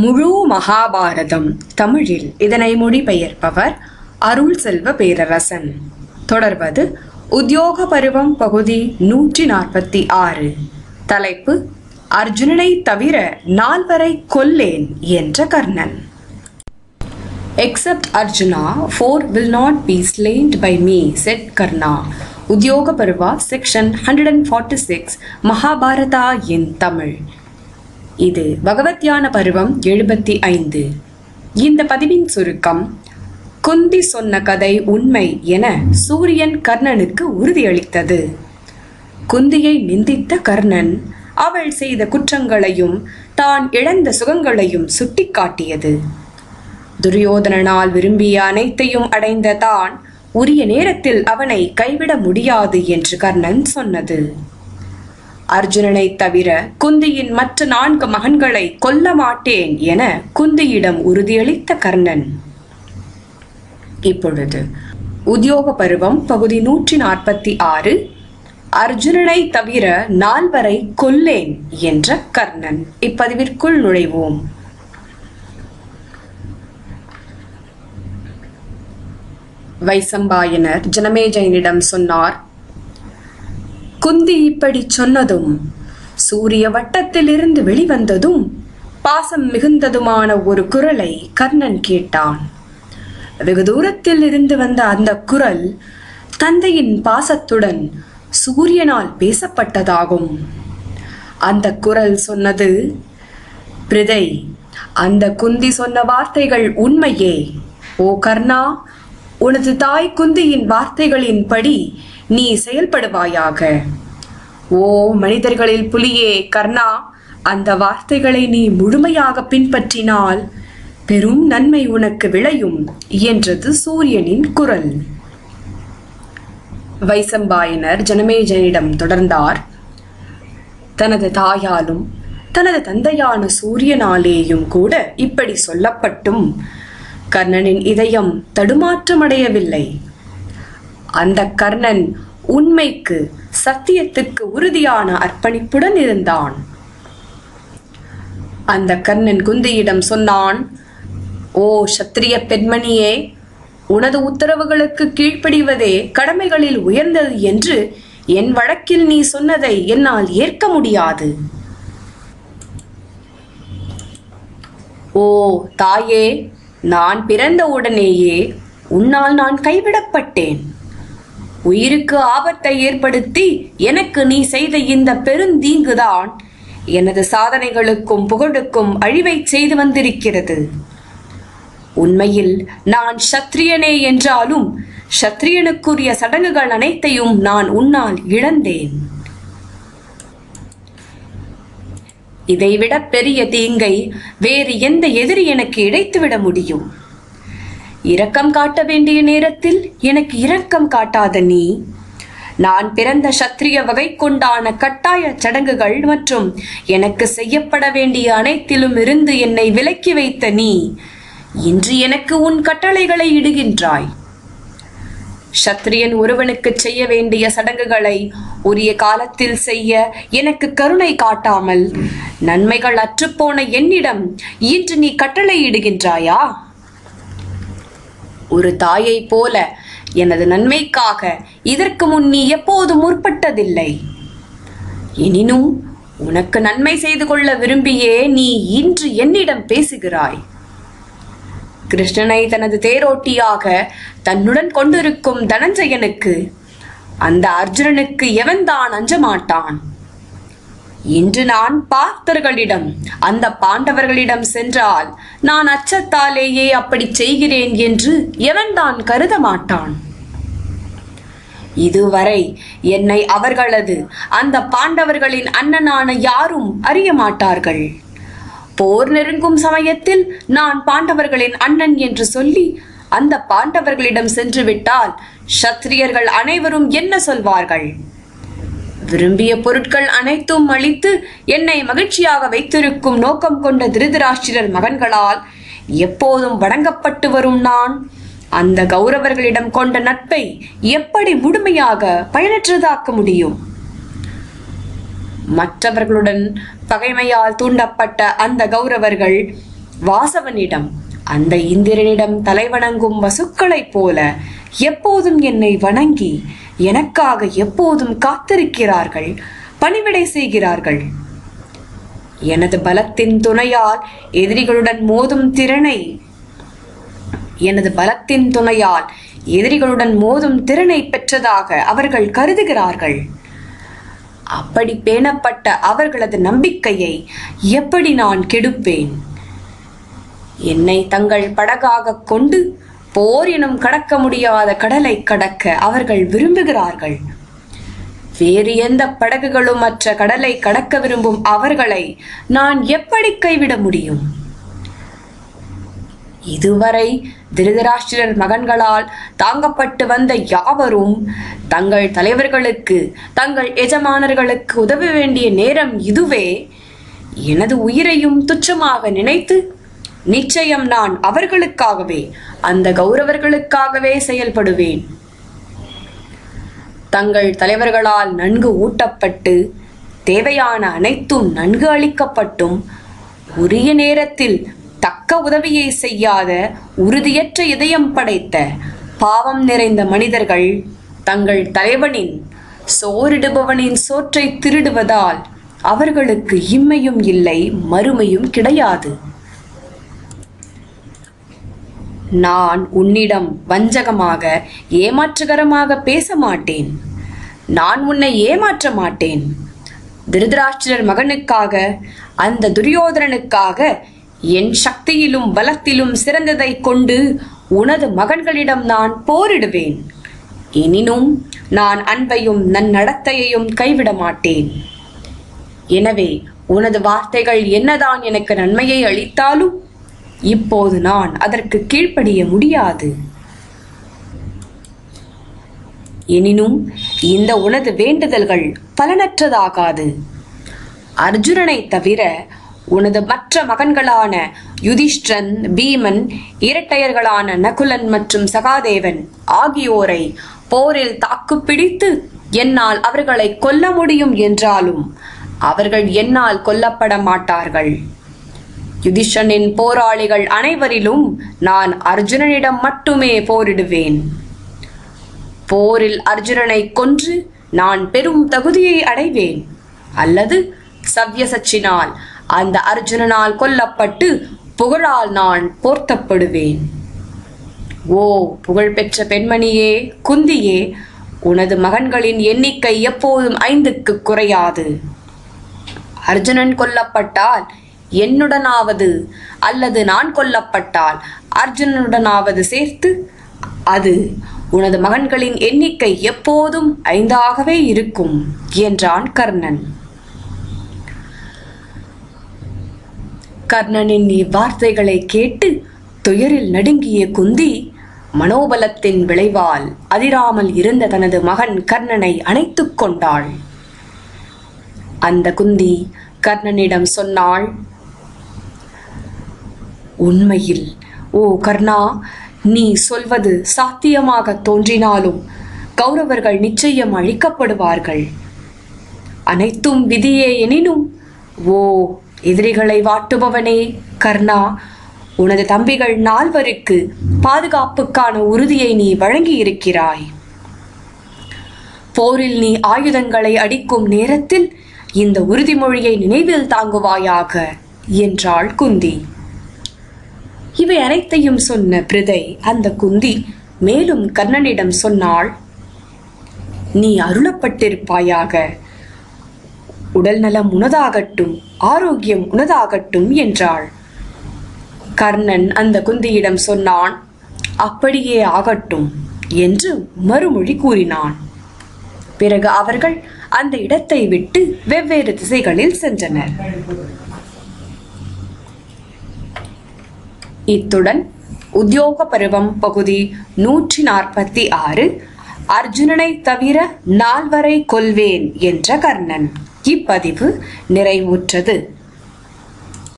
முழு மகாபாரதம் தமிழில். இதனை மொழிபெயர்ப்பவர் அருள் செல்வ பேரரசன். தொடர்வது உத்தியோக பருவம் பகுதி நூற்றி நாற்பத்தி ஆறு. தலைப்பு அர்ஜுனனை தவிர நால்வரை கொல்லேன் என்ற Karnan. Except Arjuna four will not be slain by me said Karna Udyoga Parva section hundred and forty six Mahabharata in Tamil இது பகவத்யான பருவம் எழுபத்தி ஐந்து. இந்த பதிவின் சுருக்கம் குந்தி சொன்ன கதை உண்மை என சூரியன் கர்ணனுக்கு உறுதியளித்தது. குந்தியை நிந்தித்த கர்ணன் அவள் செய்த குற்றங்களையும் தான் இழந்த சுகங்களையும் சுட்டிக்காட்டியது. துரியோதனனால் விரும்பிய அனைத்தையும் அடைந்த தான் உரிய நேரத்தில் அவனை கைவிட முடியாது என்று கர்ணன் சொன்னது. அர்ஜுனனை தவிர குந்தியின் மற்ற நான்கு மகன்களை கொல்ல மாட்டேன் என குந்தியிடம் உறுதியளித்த கர்ணன். இப்பொழுது உத்தியோக பருவம் பகுதி நூற்றி நாற்பத்தி ஆறு. அர்ஜுனனை தவிர நால்வரை கொல்லேன் என்ற கர்ணன். இப்பதிவிற்குள் நுழைவோம். வைசம்பாயனர் ஜனமேஜயனிடம் சொன்னார் குந்தி இப்படி சொன்னதும் சூரிய வட்டத்திலிருந்து வெளிவந்ததும் பாசம் மிகுந்ததுமான ஒரு குரலை கர்ணன் கேட்டான். வெகு தூரத்தில் இருந்து வந்த அந்த குரல் தந்தையின் பாசத்துடன் சூரியனால் பேசப்பட்டதாகும். அந்த குரல் சொன்னது பிரிதை அந்த குந்தி சொன்ன வார்த்தைகள் உண்மையே. ஓ கர்ணா உனது தாய் குந்தியின் வார்த்தைகளின்படி நீ செயல்படுவாயாக. ஓ மனிதர்களில் புலியே கர்ணா அந்த வார்த்தைகளை நீ முழுமையாக பின்பற்றினால் பெரும் நன்மை உனக்கு விளையும் என்றது சூரியனின் குரல். வைசம்பாயனர் ஜனமேஜனிடம் தொடர்ந்தார். தனது தாயாலும் தனது தந்தையான சூரியனாலேயும் கூட இப்படி சொல்லப்பட்டும். கர்ணனின் இதயம் தடுமாற்றமடையவில்லை. அந்த கர்ணன் உண்மைக்கு சத்தியத்துக்கு உறுதியான அர்ப்பணிப்புடன் இருந்தான். அந்த கர்ணன் குந்தியிடம் சொன்னான் ஓ சத்திரிய பெண்மணியே உனது உத்தரவுகளுக்கு கீழ்ப்படிவதே கடமைகளில் உயர்ந்தது என்று என் வழக்கில் நீ சொன்னதை என்னால் ஏற்க முடியாது. ஓ தாயே நான் பிறந்த உடனேயே உன்னால் நான் கைவிடப்பட்டேன். உயிருக்கு ஆபத்தை ஏற்படுத்தி எனக்கு நீ செய்த இந்த பெருந்தீங்குதான். எனது சாதனைகளுக்கும் புகழுக்கும் அழிவை செய்து வந்திருக்கிறது. உண்மையில் நான் சத்திரியனே என்றாலும் சத்திரியனுக்குரிய சடங்குகள் அனைத்தையும் நான் உன்னால் இழந்தேன். இதைவிட பெரிய தீங்கை வேறு எந்த எதிரி எனக்கு இழைத்துவிட முடியும்? இரக்கம் காட்ட வேண்டிய நேரத்தில் எனக்கு இரக்கம் காட்டாத நீ. நான் பிறந்த சத்திரிய வகை கொண்டான கட்டாய சடங்குகள் மற்றும் எனக்கு செய்யப்பட வேண்டிய அனைத்திலும் இருந்து என்னை விலக்கி வைத்த நீ இன்று எனக்கு உன் கட்டளைகளை இடுகின்றாய். சத்திரியன் ஒருவனுக்கு செய்ய வேண்டிய சடங்குகளை உரிய காலத்தில் செய்ய எனக்கு கருணை காட்டாமல் நன்மைகள் அற்றுப்போன என்னிடம் இன்று நீ கட்டளை இடுகின்றாயா? ஒரு தாயை போல எனது நன்மைக்காக இதற்கு முன் நீ எப்போதும் முற்பட்டதில்லை. எனினும் உனக்கு நன்மை செய்து கொள்ள விரும்பியே நீ இன்று என்னிடம் பேசுகிறாய். கிருஷ்ணனை தனது தேரோட்டியாக தன்னுடன் கொண்டிருக்கும் தனஞ்சயனுக்கு அந்த அர்ஜுனனுக்கு எவன்தான் அஞ்ச மாட்டான்? இன்று நான் பார்த்தர்களிடம் அந்த பாண்டவர்களிடம் சென்றால் நான் அச்சத்தாலேயே அப்படி செய்கிறேன் என்று எவன்தான் கருத மாட்டான்? இதுவரை என்னை அவர்களது அந்த பாண்டவர்களின் அண்ணனான யாரும் அறிய மாட்டார்கள். போர் நெருங்கும் சமயத்தில் நான் பாண்டவர்களின் அண்ணன் என்று சொல்லி அந்த பாண்டவர்களிடம் சென்று விட்டால் சத்திரியர்கள் அனைவரும் என்ன சொல்வார்கள்? விரும்பிய பொருட்கள் அனைத்தும் அளித்து என்னை மகிழ்ச்சியாக வைத்திருக்கும் நோக்கம் கொண்ட திருதராஷ்டிரர் மகன்களால் எப்போதும் வணங்கப்பட்டு வரும் நான். அந்த கௌரவர்களிடம் கொண்ட நட்பை எப்படி முழுமையாக பயனற்றதாக்க முடியும்? மற்றவர்களுடன் பகைமையால் தூண்டப்பட்ட அந்த கௌரவர்கள் வாசவனிடம் அந்த இந்திரனிடம் தலைவணங்கும் வசுக்களைப் போல எப்போதும் என்னை வணங்கி எனக்காக எப்போதும் காத்திருக்கிறார்கள் பணிவிடை செய்கிறார்கள். எனது பலத்தின் துணையால் எதிரிகளுடன் மோதும் திறனை எனது பலத்தின் துணையால் எதிரிகளுடன் மோதும் திறனை பெற்றதாக அவர்கள் கருதுகிறார்கள். அப்படி பேணப்பட்ட அவர்களது நம்பிக்கையை எப்படி நான் கெடுப்பேன்? என்னை தங்கள் படகாக கொண்டு போர் எனும் கடக்க முடியாத கடலை கடக்க அவர்கள் விரும்புகிறார்கள். வேறு எந்த படகுகளும் மற்ற கடலை கடக்க விரும்பும் அவர்களை நான் எப்படி கைவிட முடியும்? இதுவரை திருதராஷ்டிரர் மகன்களால் தாங்கப்பட்டு வந்த யாவரும் தங்கள் தலைவர்களுக்கு தங்கள் எஜமானர்களுக்கு உதவ வேண்டிய நேரம் இதுவே. எனது உயிரையும் துச்சமாக நினைத்து நிச்சயம் நான் அவர்களுக்காகவே அந்த கௌரவர்களுக்காகவே செயல்படுவேன். தங்கள் தலைவர்களால் நன்கு ஊட்டப்பட்டு தேவையான அனைத்தும் நன்கு அளிக்கப்பட்டும் உரிய நேரத்தில் தக்க உதவியை செய்யாத உறுதியற்ற இதயம் படைத்த பாவம் நிறைந்த மனிதர்கள் தங்கள் தலைவனின் சோறிடுபவனின் சோற்றை திருடுவதால் அவர்களுக்கு இம்மையும் இல்லை மறுமையும் கிடையாது. நான் உன்னிடம் வஞ்சகமாக ஏமாற்றுகரமாக பேச மாட்டேன் நான் உன்னை ஏமாற்ற மாட்டேன். திருதராஷ்டிரர் மகனுக்காக அந்த துரியோதனனுக்காக என் சக்தியிலும் பலத்திலும் சிறந்ததை கொண்டு உனது மகன்களிடம் நான் போரிடுவேன். எனினும் நான் அன்பையும் நன்னடத்தையையும் கைவிட மாட்டேன். எனவே உனது வார்த்தைகள் என்னதான் எனக்கு நன்மையை அளித்தாலும் இப்போது நான் அதற்கு கீழ்ப்படிய முடியாது. எனினும் இந்த உனது வேண்டுதல்கள் பலனற்றதாகாது. அர்ஜுனனை தவிர உனது மற்ற மகன்களான யுதிஷ்டன் பீமன் இரட்டையர்களான நகுலன் மற்றும் சகாதேவன் ஆகியோரை போரில் தாக்குப்பிடித்து என்னால் அவர்களை கொல்ல முடியும் என்றாலும் அவர்கள் என்னால் கொல்லப்பட மாட்டார்கள். யுதிஷனின் போராளிகள் அனைவரிலும் நான் அர்ஜுனனிடம் மட்டுமே போரிடுவேன். போரில் அர்ஜுனனை கொன்று நான் பெரும் தகுதியை அடைவேன். அல்லது சவ்யசச்சினால் அந்த அர்ஜுனனால் கொல்லப்பட்டு புகழால் நான் போர்த்தப்படுவேன். ஓ புகழ்பெற்ற பெண்மணியே குந்தியே உனது மகன்களின் எண்ணிக்கை எப்போதும் ஐந்துக்கு குறையாது. அர்ஜுனன் கொல்லப்பட்டால் என்னுடனாவது அல்லது நான் கொல்லப்பட்டால் அர்ஜுனனுடனாவது சேர்த்து அது உனது மகன்களின் எண்ணிக்கை எப்போதும் ஐந்தாகவே இருக்கும் என்றான் கர்ணன். கர்ணனின் இவ்வார்த்தைகளை கேட்டு துயரில் நடுங்கிய குந்தி மனோபலத்தின் விளைவால் அதிராமல் இருந்த தனது மகன் கர்ணனை அணைத்துக் கொண்டாள். அந்த குந்தி கர்ணனிடம் சொன்னாள் உண்மையில். ஓ கர்ணா நீ சொல்வது சாத்தியமாக தோன்றினாலும் கௌரவர்கள் நிச்சயம் அழிக்கப்படுவார்கள். அனைத்தும் விதியே எனினும் ஓ எதிரிகளை வாட்டுபவனே கர்ணா உனது தம்பிகள் நால்வருக்கு பாதுகாப்புக்கான உறுதியை நீ வழங்கி இருக்கிறாய் போரில் நீ ஆயுதங்களை அடிக்கும் நேரத்தில் இந்த உறுதிமொழியை நினைவில் தாங்குவாயாக என்றாள் குந்தி. இவை அனைத்தையும் சொன்ன பிரதை அந்த குந்தி மேலும் கர்ணனிடம் சொன்னாள் நீ அருளப்பட்டிருப்பாயாக. உடல் நலம் உனதாகட்டும் ஆரோக்கியம் உனதாகட்டும் என்றாள். கர்ணன் அந்த குந்தியிடம் சொன்னான் அப்படியே ஆகட்டும் என்று மறுமொழி கூறினான். பிறகு அவர்கள் அந்த இடத்தை விட்டு வெவ்வேறு திசைகளில் சென்றனர். இத்துடன் உத்தியோக பருவம் பகுதி நூற்றி நாற்பத்தி ஆறு அர்ஜுனனை தவிர நால்வரை கொல்வேன் என்ற கர்ணன். இப்பதிவு நிறைவுற்றது.